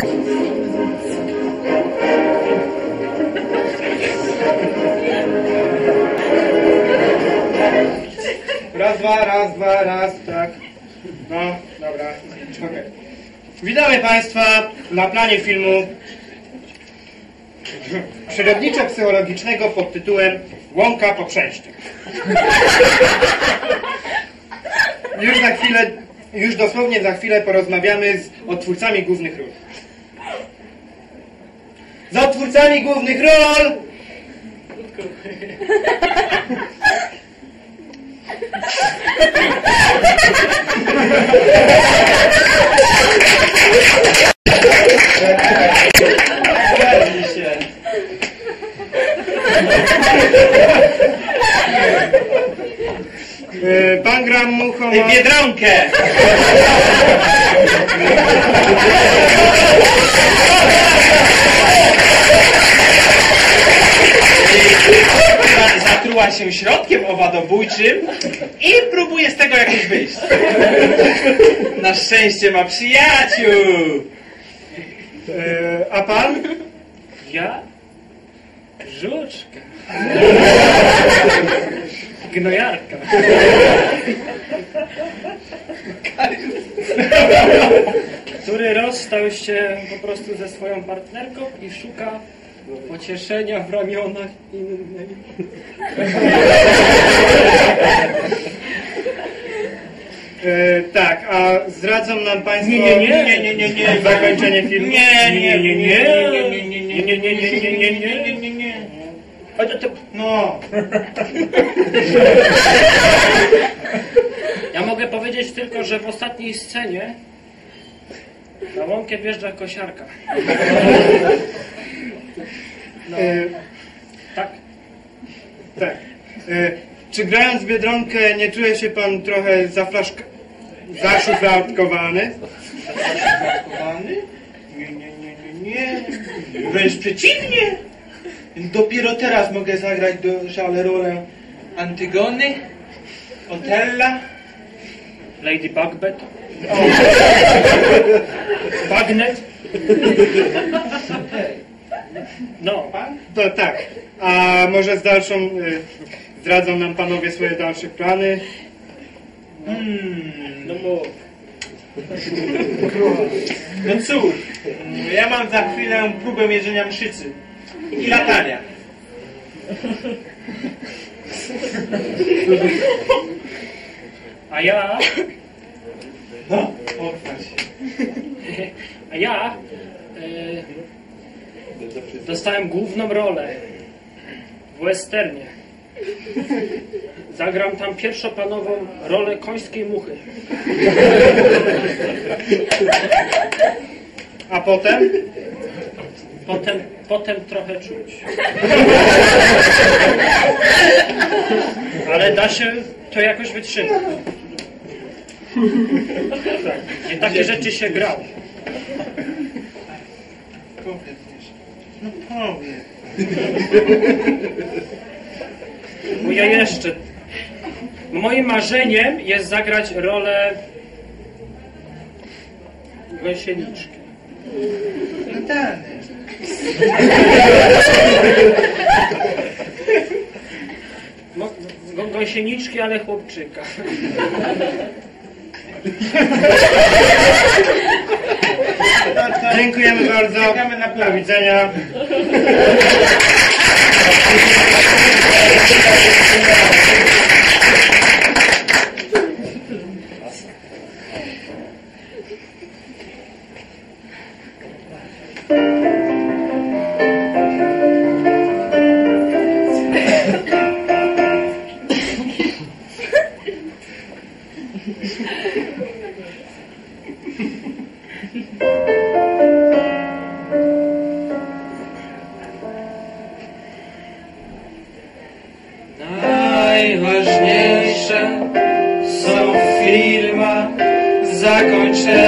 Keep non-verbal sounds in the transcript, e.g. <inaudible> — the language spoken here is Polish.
Raz, dwa, raz, dwa, raz, tak. No, dobra. Okej. Witamy Państwa na planie filmu przyrodniczo-psychologicznego pod tytułem Łąka po przejściu. Już za chwilę, już dosłownie za chwilę porozmawiamy z odtwórcami głównych ról. Za twórcami głównych rol... Pan gram muchą... Biedronkę! Zatruła się środkiem owadobójczym i próbuje z tego jakoś wyjść. Na szczęście ma przyjaciół. Y, A Pan? Ja? Żuczka. Gnojarka. Który rozstał się po prostu ze swoją partnerką i szuka pocieszenia w ramionach innej. Y, Tak, a zdradzą nam Państwo... Nie, nie, nie. Nie, nie, nie, nie. Zakończenie filmu? Nie, nie, nie, nie, nie, nie, nie, nie, nie, nie, nie, nie, nie, nie, No. Mogę powiedzieć tylko, że w ostatniej scenie na łąkę wjeżdża kosiarka. No, Y, tak. Tak. Y, Czy grając w Biedronkę nie czuje się Pan trochę zaflaszk... zaszufladkowany? Kochany? Nie, nie, nie, nie, nie. Wręcz przeciwnie. Dopiero teraz mogę zagrać do żale rolę Antygony, Otella. Lady Bugbear. <laughs> Bagnet. No, To tak. A może z dalszą... y, Zdradzą nam Panowie swoje dalsze plany? Hmm. no mów. No cóż, ja mam za chwilę próbę mierzenia mszycy i latania. A ja, No, pochwal się. a ja e, dostałem główną rolę w westernie. Zagram tam pierwszoplanową rolę końskiej muchy. A potem? Potem, potem trochę czuć. Ale da się to jakoś wytrzymać. Tak. I takie rzeczy się. Powiedz jeszcze. No powiedz. Bo ja jeszcze. Moim marzeniem jest zagrać rolę gąsieniczki. No, gą- gąsieniczki, ale chłopczyka. Dziękujemy bardzo. Czekamy na. Do widzenia. <laughs> Najważniejsze są w filmach zakończenia.